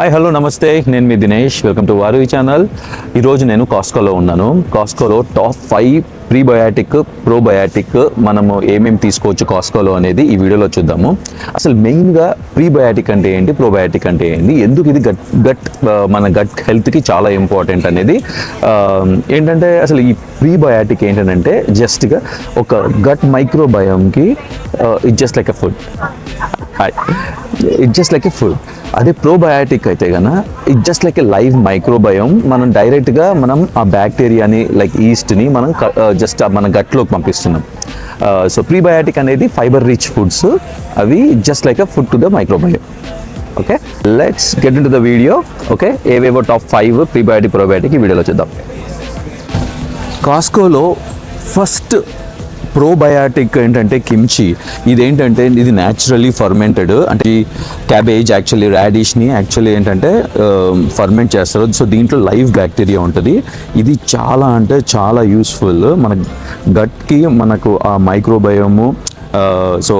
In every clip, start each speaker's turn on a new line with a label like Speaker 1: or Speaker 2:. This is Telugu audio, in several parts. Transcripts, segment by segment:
Speaker 1: హాయ్ హలో నమస్తే నేను మీ దినేష్. వెల్కమ్ టు వారు ఛానల్ ఈరోజు నేను కాస్కోలో ఉన్నాను. కాస్కోలో టాప్ ఫైవ్ ప్రీబయాటిక్ ప్రోబయాటిక్ మనము ఏమేమి తీసుకోవచ్చు కాస్కోలో అనేది ఈ వీడియోలో చూద్దాము. అసలు మెయిన్గా ప్రీబయాటిక్ అంటే ఏంటి? ప్రోబయాటిక్ అంటే ఏంటి? ఎందుకు ఇది గట్ గట్ మన గట్ హెల్త్కి చాలా ఇంపార్టెంట్ అనేది ఏంటంటే అసలు ఈ ప్రీబయాటిక్ ఏంటంటే జస్ట్గా ఒక gut మైక్రోబయోమ్కి it just like a food it just like a food అదే ప్రోబయాటిక్ అయితే కన it just like a live microbiome మనం డైరెక్ట్గా మనం ఆ బ్యాక్టీరియాని లైక్ ఈస్ట్ని మనం జస్ట్ మన గట్లోకి పంపిస్తున్నాం. సో ప్రీబయాటిక్ అనేది ఫైబర్ రిచ్ ఫుడ్స్ అవి just like a food to the microbiome okay let's get into the video okay ఏవేవో టాప్ ఫైవ్ ప్రీబయాటిక్ ప్రోబయాటిక్ ఈ వీడియోలో చూద్దాం. కాస్కోలో ఫస్ట్ ప్రోబయాటిక్ ఏంటంటే కిమ్చి ఇదేంటంటే ఇది న్యాచురల్లీ ఫర్మెంటెడ్ అంటే ఈ క్యాబేజ్ యాక్చువల్లీ రాడిష్ని యాక్చువల్లీ ఏంటంటే ఫర్మెంట్ చేస్తారు. సో దీంట్లో లైవ్ బ్యాక్టీరియా ఉంటుంది. ఇది చాలా అంటే చాలా యూస్ఫుల్ మన గట్కి మనకు ఆ మైక్రోబయోము సో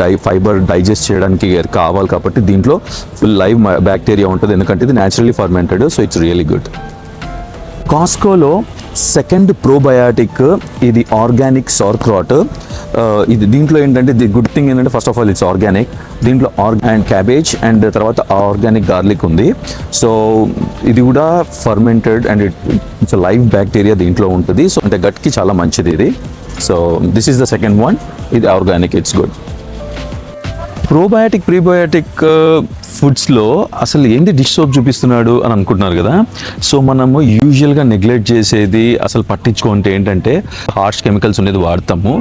Speaker 1: డై ఫైబర్ డైజెస్ట్ చేయడానికి కావాలి కాబట్టి దీంట్లో ఫుల్ లైవ్ బ్యాక్టీరియా ఉంటుంది. ఎందుకంటే ఇది naturally fermented so it's really good కాస్కోలో second probiotic ఇది ఆర్గానిక్ సార్క్రాట్ uh, ఇది దీంట్లో ఏంటంటే ది గుడ్ థింగ్ ఏంటంటే first of all it's organic దీంట్లో ఆర్ అండ్ క్యాబేజ్ అండ్ తర్వాత ఆర్గానిక్ గార్లిక్ ఉంది. సో ఇది కూడా fermented and it it's live bacteria దీంట్లో ఉంటుంది. సో అంటే గట్కి చాలా మంచిది ఇది. So this is the second one ఇది organic it's good probiotic prebiotic ఫుడ్స్లో అసలు ఏంటి డిష్ సోప్ చూపిస్తున్నాడు అని అనుకుంటున్నారు కదా. సో మనము యూజువల్గా నెగ్లెక్ట్ చేసేది అసలు పట్టించుకుంటే ఏంటంటే హార్ష్ కెమికల్స్ అనేది వాడతాము.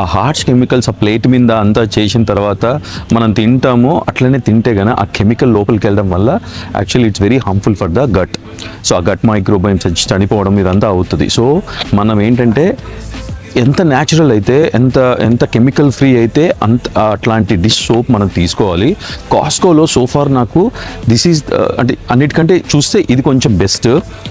Speaker 1: ఆ హార్ష్ కెమికల్స్ ఆ ప్లేట్ మీద అంతా చేసిన తర్వాత మనం తింటాము. అట్లనే తింటే కానీ ఆ కెమికల్ లోపలికి వెళ్ళడం వల్ల actually it's very harmful for the gut so ఆ గట్ మైక్రోబైమ్స్ చనిపోవడం ఇదంతా అవుతుంది. సో మనం ఏంటంటే ఎంత న్యాచురల్ అయితే ఎంత ఎంత కెమికల్ ఫ్రీ అయితే అంత అట్లాంటి డిష్ సోప్ మనం తీసుకోవాలి. కాస్కోలో సోఫార్ నాకు దిస్ ఈజ్ uh, అంటే అన్నిటికంటే చూస్తే ఇది కొంచెం బెస్ట్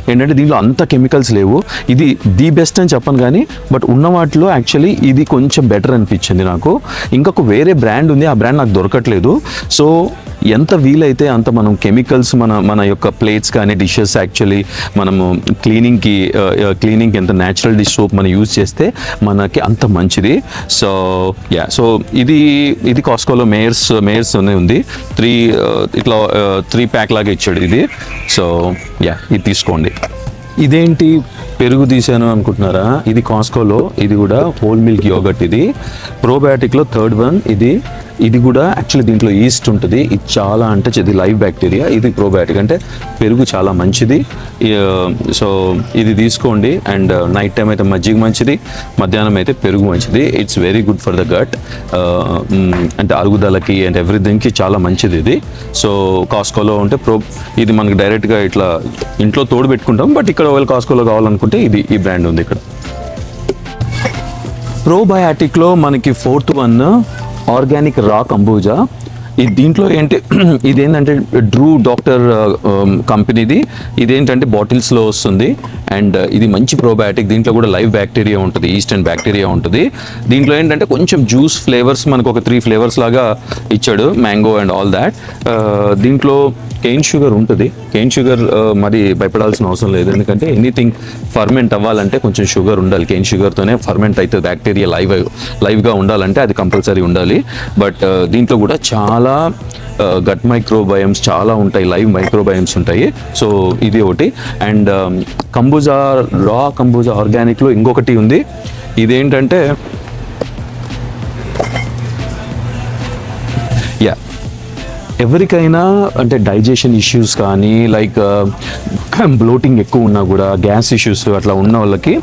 Speaker 1: ఏంటంటే దీంట్లో అంత కెమికల్స్ లేవు. ఇది ది బెస్ట్ అని చెప్పను కానీ బట్ ఉన్న వాటిలో యాక్చువల్లీ ఇది కొంచెం బెటర్ అనిపించింది నాకు. ఇంకొక వేరే బ్రాండ్ ఉంది ఆ బ్రాండ్ నాకు దొరకట్లేదు. సో ఎంత వీలైతే అంత మనం కెమికల్స్ మన మన యొక్క ప్లేట్స్ కానీ డిషెస్ యాక్చువల్లీ మనము క్లీనింగ్కి క్లీనింగ్కి ఎంత న్యాచురల్ డిష్ సోప్ మనం యూజ్ చేస్తే మనకి అంత మంచిది. సో యా సో ఇది ఇది కాస్కోలో మేయర్స్ మేయర్స్ అనే ఉంది. త్రీ ఇట్లా త్రీ ప్యాక్ లాగా ఇచ్చాడు ఇది. సో యా ఇది తీసుకోండి. ఇదేంటి పెరుగు తీసాను అనుకుంటున్నారా? ఇది కాస్కోలో ఇది కూడా హోల్ మిల్క్ యోగట్ ఇది. ప్రోబయాటిక్లో థర్డ్ వన్ ఇది ఇది కూడా యాక్చువల్లీ దీంట్లో ఈస్ట్ ఉంటుంది. ఇది చాలా అంటే ఇది లైవ్ బ్యాక్టీరియా ఇది ప్రోబయాటిక్ అంటే పెరుగు చాలా మంచిది. సో ఇది తీసుకోండి. అండ్ నైట్ టైం అయితే మజ్జిగ మంచిది. మధ్యాహ్నం అయితే పెరుగు మంచిది. It's very good for the gut అంటే అరుగుదలకి అండ్ ఎవ్రీథింగ్కి చాలా మంచిది ఇది. సో కాస్కోలో ఉంటే ప్రో ఇది మనకి డైరెక్ట్గా ఇట్లా ఇంట్లో తోడు పెట్టుకుంటాం. బట్ ఇక్కడ ఒకవేళ కాస్కోలో కావాలనుకుంటే ఇది ఈ బ్రాండ్ ఉంది ఇక్కడ. ప్రోబయాటిక్లో మనకి ఫోర్త్ వన్ ఆర్గానిక్ రా కంబూజా ఇది దీంట్లో ఏంటి ఇదేంటంటే డ్రూ డాక్టర్ కంపెనీది. ఇదేంటంటే బాటిల్స్లో వస్తుంది. అండ్ ఇది మంచి ప్రోబయాటిక్. దీంట్లో కూడా లైవ్ బ్యాక్టీరియా ఉంటుంది ఈస్ట్ అండ్ బ్యాక్టీరియా ఉంటుంది. దీంట్లో ఏంటంటే కొంచెం జ్యూస్ ఫ్లేవర్స్ మనకు ఒక త్రీ ఫ్లేవర్స్ లాగా ఇచ్చాడు మ్యాంగో అండ్ ఆల్ దాట్. దీంట్లో కేన్ షుగర్ ఉంటుంది. కేన్ షుగర్ uh, మరి భయపడాల్సిన అవసరం లేదు. ఎందుకంటే ఎనీథింగ్ ఫర్మెంట్ అవ్వాలంటే కొంచెం షుగర్ ఉండాలి. కేన్ షుగర్తోనే ఫర్మెంట్ అయితే బ్యాక్టీరియా లైవ్ లైవ్గా ఉండాలంటే అది కంపల్సరీ ఉండాలి. బట్ uh, దీంట్లో కూడా చాలా uh, గట్ మైక్రోబయమ్స్ చాలా ఉంటాయి. లైవ్ మైక్రోబయమ్స్ ఉంటాయి. సో ఇది ఒకటి. అండ్ కంబూజా రా కంబూజా ఆర్గానిక్లో ఇంకొకటి ఉంది. ఇదేంటంటే ఎవరికైనా అంటే డైజెషన్ ఇష్యూస్ కానీ లైక్ బ్లోటింగ్ uh, ఎక్కువ ఉన్నా కూడా గ్యాస్ ఇష్యూస్ అట్లా ఉన్న వాళ్ళకి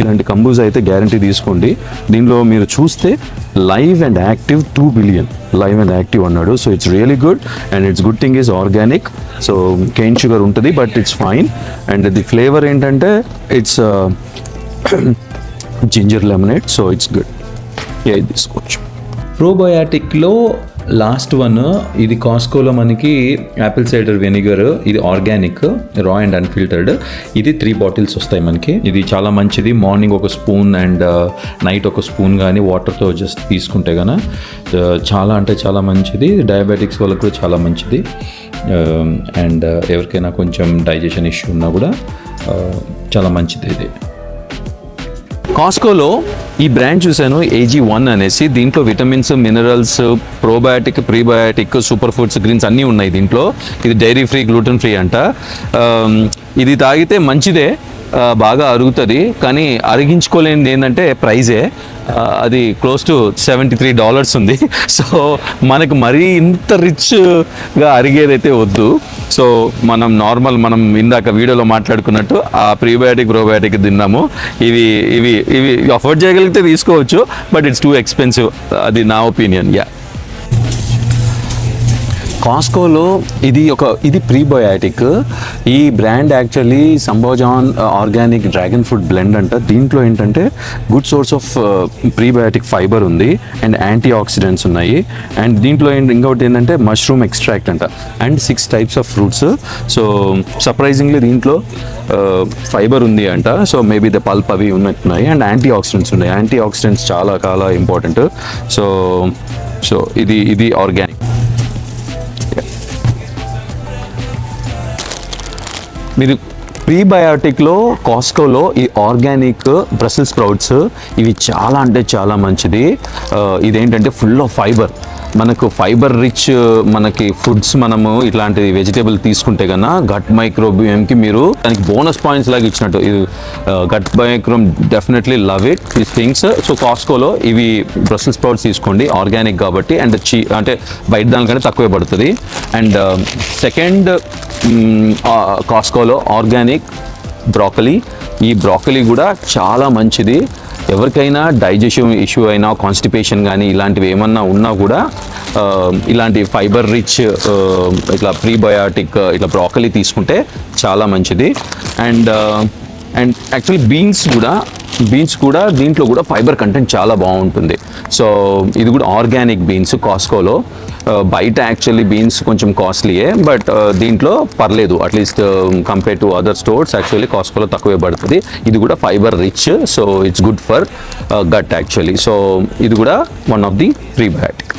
Speaker 1: ఇలాంటి కంబూజ్ అయితే గ్యారంటీ తీసుకోండి. దీనిలో మీరు చూస్తే live and active two billion live and active అన్నాడు. So it's really good and it's good thing is organic so cane sugar ఉంటుంది but it's fine and the flavour ఏంటంటే it's ginger lemonade so it's good ఇది తీసుకోవచ్చు.
Speaker 2: ప్రోబయాటిక్లో
Speaker 1: లాస్ట్ వన్ ఇది కాస్కోలో మనకి యాపిల్ సైడర్ వెనిగర్ ఇది ఆర్గానిక్ రా అండ్ అన్ఫిల్టర్డ్ ఇది త్రీ బాటిల్స్ వస్తాయి మనకి. ఇది చాలా మంచిది. మార్నింగ్ ఒక స్పూన్ అండ్ నైట్ ఒక స్పూన్ కానీ వాటర్తో జస్ట్ తీసుకుంటే కనుక uh, చాలా అంటే చాలా మంచిది. డయాబెటిక్స్ వాళ్ళకి కూడా చాలా మంచిది. Um, అండ్ uh, ఎవరికైనా కొంచెం డైజెషన్ ఇష్యూ ఉన్నా కూడా uh, చాలా మంచిది ఇది. కాస్కోలో ఈ బ్రాండ్ చూశాను ఏజీ వన్ అనేసి. దీంట్లో vitamins minerals probiotic prebiotic super foods greens అన్నీ ఉన్నాయి దీంట్లో. ఇది డైరీ ఫ్రీ గ్లూటెన్ ఫ్రీ అంట. Um, ఇది తాగితే మంచిదే బాగా అరుగుతుంది కానీ అరిగించుకోలేనిది ఏంటంటే ప్రైజే అది close to seventy three dollars ఉంది. సో మనకు మరీ ఇంత రిచ్గా అరిగేదైతే వద్దు. సో మనం నార్మల్ మనం ఇందాక వీడియోలో మాట్లాడుకున్నట్టు ఆ ప్రీబయాటిక్ ప్రోబయాటిక్ తిన్నాము. ఇవి ఇవి ఇవి అఫోర్డ్ చేయగలిగితే తీసుకోవచ్చు బట్ ఇట్స్ టూ ఎక్స్పెన్సివ్ అది నా ఒపీనియన్ యా కాస్కోలో ఇది ఒక ఇది ప్రీబయాటిక్ ఈ brand actually Sambazon organic dragon fruit blend అంట. దీంట్లో ఏంటంటే good source of prebiotic fibre ఉంది అండ్ యాంటీ ఆక్సిడెంట్స్ ఉన్నాయి. అండ్ దీంట్లో ఇంకొకటి ఏంటంటే మష్రూమ్ ఎక్స్ట్రాక్ట్ అంట. And six types of fruits so surprisingly దీంట్లో uh, ఫైబర్ ఉంది అంట. సో మేబీ ద పల్ప్ అవి ఉన్నట్టున్నాయి అండ్ యాంటీ ఆక్సిడెంట్స్ ఉన్నాయి. యాంటీ ఆక్సిడెంట్స్ చాలా చాలా ఇంపార్టెంట్ సో సో ఇది ఇది ఆర్గానిక్ మీరు ప్రీబయాటిక్లో కాస్కోలో ఈ ఆర్గానిక్ బ్రసిల్ స్ప్రౌట్స్ ఇవి చాలా అంటే చాలా మంచిది. ఇదేంటంటే ఫుల్ ఆఫ్ ఫైబర్ మనకు ఫైబర్ రిచ్ మనకి ఫుడ్స్ మనము ఇట్లాంటి వెజిటేబుల్ తీసుకుంటే కన్నా గట్ మైక్రోబియంకి మీరు దానికి బోనస్ పాయింట్స్ లాగా ఇచ్చినట్టు. ఇది gut microbiome definitely love it. These things so కాస్కోలో ఇవి బ్రసెల్ స్ప్రౌట్స్ తీసుకోండి ఆర్గానిక్ కాబట్టి అండ్ చీ అంటే బయట దానికంటే తక్కువే పడుతుంది. అండ్ సెకండ్ కాస్కోలో ఆర్గానిక్ బ్రాకలీ. ఈ బ్రాకలీ కూడా చాలా మంచిది. ఎవరికైనా డైజెషన్ ఇష్యూ అయినా కాన్స్టిపేషన్ కానీ ఇలాంటివి ఏమన్నా ఉన్నా కూడా ఇలాంటి ఫైబర్ రిచ్ ఇట్లా ప్రీబయాటిక్ ఇట్లా బ్రాకలీ తీసుకుంటే చాలా మంచిది. అండ్ అండ్ యాక్చువల్లీ బీన్స్ కూడా బీన్స్ కూడా దీంట్లో కూడా ఫైబర్ కంటెంట్ చాలా బాగుంటుంది. సో ఇది కూడా ఆర్గానిక్ బీన్స్ కాస్కోలో బయట యాక్చువల్లీ బీన్స్ కొంచెం కాస్ట్లీయే బట్ దీంట్లో పర్లేదు. At least compare to other stores actually కాస్కోలో తక్కువే పడుతుంది. ఇది కూడా fibre rich so it's good for gut actually so ఇది కూడా వన్ ఆఫ్ ది ప్రీబయాటిక్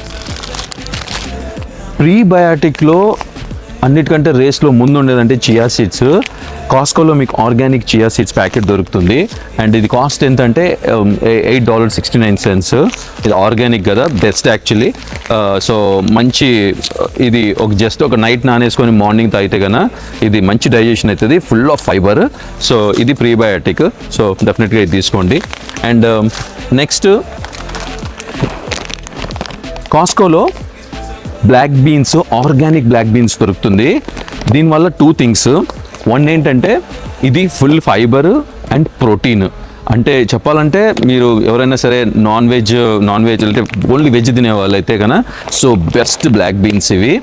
Speaker 1: ప్రీబయాటిక్లో అన్నిటికంటే రేస్లో ముందు ఉండేదంటే చియా సీడ్స్ కాస్కోలో మీకు ఆర్గానిక్ చియా సీడ్స్ ప్యాకెట్ దొరుకుతుంది. అండ్ ఇది కాస్ట్ ఎంత అంటే eight dollar sixty nine cents ఇది ఆర్గానిక్ కదా బెస్ట్ యాక్చువల్లీ సో మంచి uh, ఇది ఒక జస్ట్ ఒక నైట్ నానేసుకొని మార్నింగ్ తాగితే కన్నా ఇది మంచి డైజెషన్ అవుతుంది ఫుల్ ఆఫ్ ఫైబర్ సో ఇది ప్రీబయాటిక్ సో డెఫినెట్గా ఇది తీసుకోండి. And um, next కాస్కోలో black beans organic black beans దొరుకుతుంది. దీనివల్ల టూ థింగ్స్ వన్ ఏంటంటే ఇది ఫుల్ ఫైబర్ అండ్ ప్రోటీన్ అంటే చెప్పాలంటే మీరు ఎవరైనా సరే నాన్ వెజ్ నాన్ వెజ్ అంటే ఓన్లీ వెజ్ తినే అయితే కన్నా సో బెస్ట్ బ్లాక్ బీన్స్ ఇవి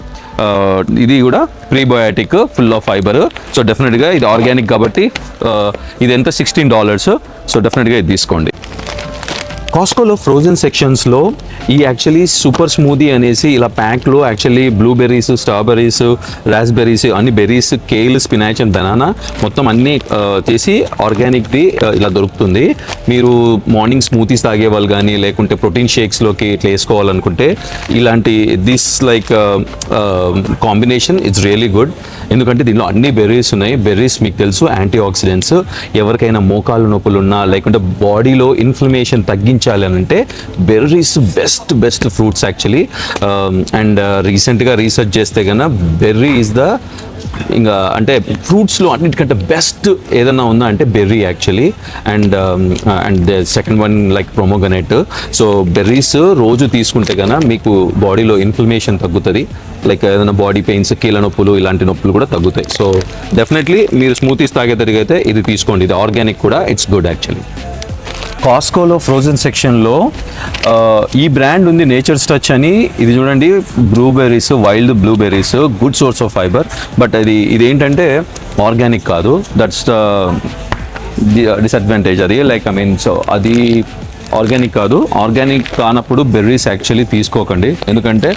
Speaker 1: ఇది కూడా prebiotic full of fibre so డెఫినెట్గా ఇది ఆర్గానిక్ కాబట్టి ఇది ఎంత? సిక్స్టీన్ డాలర్స్ సో డెఫినెట్గా ఇది తీసుకోండి. కాస్కోలో ఫ్రోజన్ సెక్షన్స్లో ఈ యాక్చువల్లీ సూపర్ స్మూదీ అనేసి ఇలా ప్యాక్లో యాక్చువల్లీ బ్లూబెర్రీస్ స్ట్రాబెర్రీస్ రాస్బెర్రీస్ అన్ని berries kale spinach and banana మొత్తం అన్నీ చేసి ఆర్గానిక్ది ఇలా దొరుకుతుంది. మీరు మార్నింగ్ స్మూతీస్ తాగే వాళ్ళు కానీ లేకుంటే ప్రోటీన్ షేక్స్లోకి ఇట్లా వేసుకోవాలనుకుంటే ఇలాంటి this like combination it's really good ఎందుకంటే దీనిలో అన్ని బెర్రీస్ ఉన్నాయి. బెర్రీస్ మీకు తెలుసు యాంటీ ఆక్సిడెంట్స్ ఎవరికైనా మోకాలు నొప్పులు ఉన్నా లేకుంటే బాడీలో ఇన్ఫ్లమేషన్ తగ్గించాలి అని అంటే berries best best fruits actually and రీసెంట్గా రీసెర్చ్ చేస్తే కన్నా బెర్రీ ఈజ్ ద ఇంకా అంటే ఫ్రూట్స్లో అన్నిటికంటే బెస్ట్ ఏదన్నా ఉందా అంటే berry actually and and the second one like pomegranate so berries రోజు తీసుకుంటే కన్నా మీకు బాడీలో ఇన్ఫ్లమేషన్ తగ్గుతుంది. లైక్ ఏదైనా బాడీ పెయిన్స్ కీళ్ళ నొప్పులు ఇలాంటి నొప్పులు కూడా తగ్గుతాయి. సో డెఫినెట్లీ మీరు స్మూతీస్ తాగేదరిగైతే ఇది తీసుకోండి. ఇది ఆర్గానిక్ కూడా ఇట్స్ గుడ్ యాక్చువల్లీ కాస్కోలో ఫ్రోజన్ సెక్షన్లో ఈ బ్రాండ్ ఉంది నేచర్స్ టచ్ అని. ఇది చూడండి blueberries wild blueberries good source of fibre but అది ఇదేంటంటే ఆర్గానిక్ కాదు. దట్స్ ద డిసడ్వాంటేజ్ అది. లైక్ ఐ మీన్ సో అది ఆర్గానిక్ కాదు. ఆర్గానిక్ కానప్పుడు బెర్రీస్ యాక్చువల్లీ తీసుకోకండి. ఎందుకంటే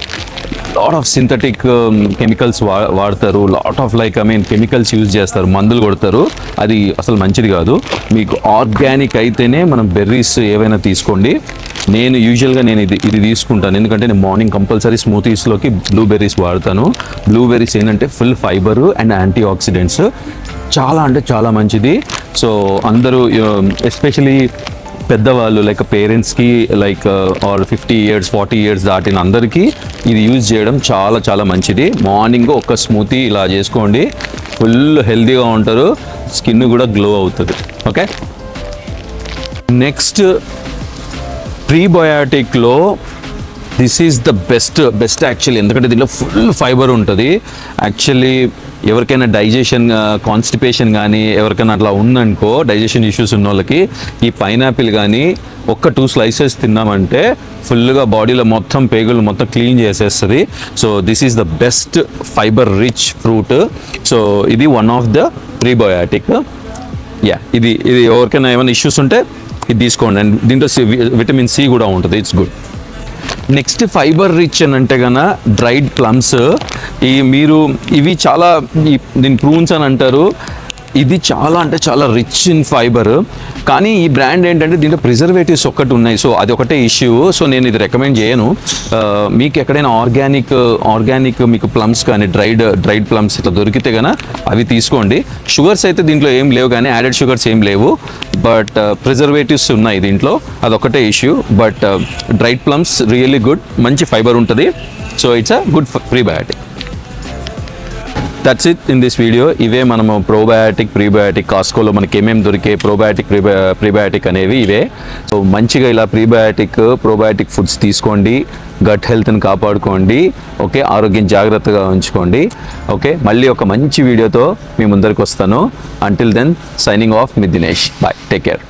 Speaker 1: లాట్ ఆఫ్ సింథటిక్ కెమికల్స్ వా వాడతారు. Lot of like I mean chemicals use చేస్తారు. మందులు కొడతారు. అది అసలు మంచిది కాదు. మీకు ఆర్గానిక్ అయితేనే మనం బెర్రీస్ ఏవైనా తీసుకోండి. నేను యూజువల్గా నేను ఇది ఇది తీసుకుంటాను. ఎందుకంటే నేను మార్నింగ్ కంపల్సరీ స్మూతీస్లోకి బ్లూబెర్రీస్ వాడతాను. బ్లూబెర్రీస్ ఏంటంటే full fibre and antioxidants చాలా అంటే చాలా మంచిది. సో అందరూ um, ఎస్పెషలీ పెద్దవాళ్ళు లైక్ పేరెంట్స్కి like or fifty years forty years దాటిన అందరికీ ఇది యూజ్ చేయడం చాలా చాలా మంచిది. మార్నింగ్ ఒక స్మూతీ ఇలా చేసుకోండి. ఫుల్ హెల్తీగా ఉంటారు. స్కిన్ కూడా గ్లో అవుతుంది. Okay next ప్రీబయాటిక్లో this is the best best actually ఎందుకంటే దీనిలో ఫుల్ ఫైబర్ ఉంటుంది. యాక్చువల్లీ ఎవరికైనా డైజెషన్ కాన్స్టిపేషన్ కానీ ఎవరికైనా అట్లా ఉందనుకో డైజెషన్ ఇష్యూస్ ఉన్న వాళ్ళకి ఈ పైనాపిల్ కానీ ఒక్క టూ స్లైసెస్ తిన్నామంటే ఫుల్గా బాడీలో మొత్తం పేగులు మొత్తం క్లీన్ చేసేస్తుంది. So this is the best fibre rich fruit so ఇది వన్ ఆఫ్ ద ప్రీబయాటిక్ యా ఇది ఇది ఎవరికైనా ఏమైనా ఇష్యూస్ ఉంటే ఇది తీసుకోండి. అండ్ దీంట్లో విటమిన్ సి కూడా ఉంటుంది. It's good next fibre rich అని అంటే గన డ్రైడ్ ప్లమ్స్. ఈ మీరు ఇవి చాలా దీని ప్రూన్స్ అని అంటారు. ఇది చాలా అంటే చాలా రిచ్ ఇన్ ఫైబర్ కానీ ఈ బ్రాండ్ ఏంటంటే దీంట్లో ప్రిజర్వేటివ్స్ ఒక్కటి ఉన్నాయి. సో అది ఒకటే ఇష్యూ సో నేను ఇది రికమెండ్ చేయను. మీకు ఎక్కడైనా ఆర్గానిక్ ఆర్గానిక్ మీకు ప్లమ్స్ కానీ డ్రైడ్ డ్రైడ్ ప్లమ్స్ ఇట్లా దొరికితే కనుక అవి తీసుకోండి. షుగర్స్ అయితే దీంట్లో ఏం లేవు కానీ యాడెడ్ షుగర్స్ ఏం లేవు. బట్ ప్రిజర్వేటివ్స్ ఉన్నాయి దీంట్లో. అదొకటే issue but dried plums really good మంచి ఫైబర్ ఉంటుంది. So it's a good prebiotic that's it in this video ఇవే మనము ప్రోబయాటిక్ ప్రీబయాటిక్ కాస్కోలో మనకి ఏమేమి దొరికే ప్రోబయాటిక్ ప్రీబయాటిక్ అనేవి ఇవే. సో మంచిగా ఇలా ప్రీబయాటిక్ ప్రోబయాటిక్ ఫుడ్స్ తీసుకోండి. గట్ హెల్త్ని కాపాడుకోండి. ఓకే ఆరోగ్యం జాగ్రత్తగా ఉంచుకోండి. ఓకే మళ్ళీ ఒక మంచి వీడియోతో మీ ముందరికి వస్తాను. అంటిల్ దెన్ సైనింగ్ ఆఫ్ మీ దినేష్ బాయ్ టేక్ కేర్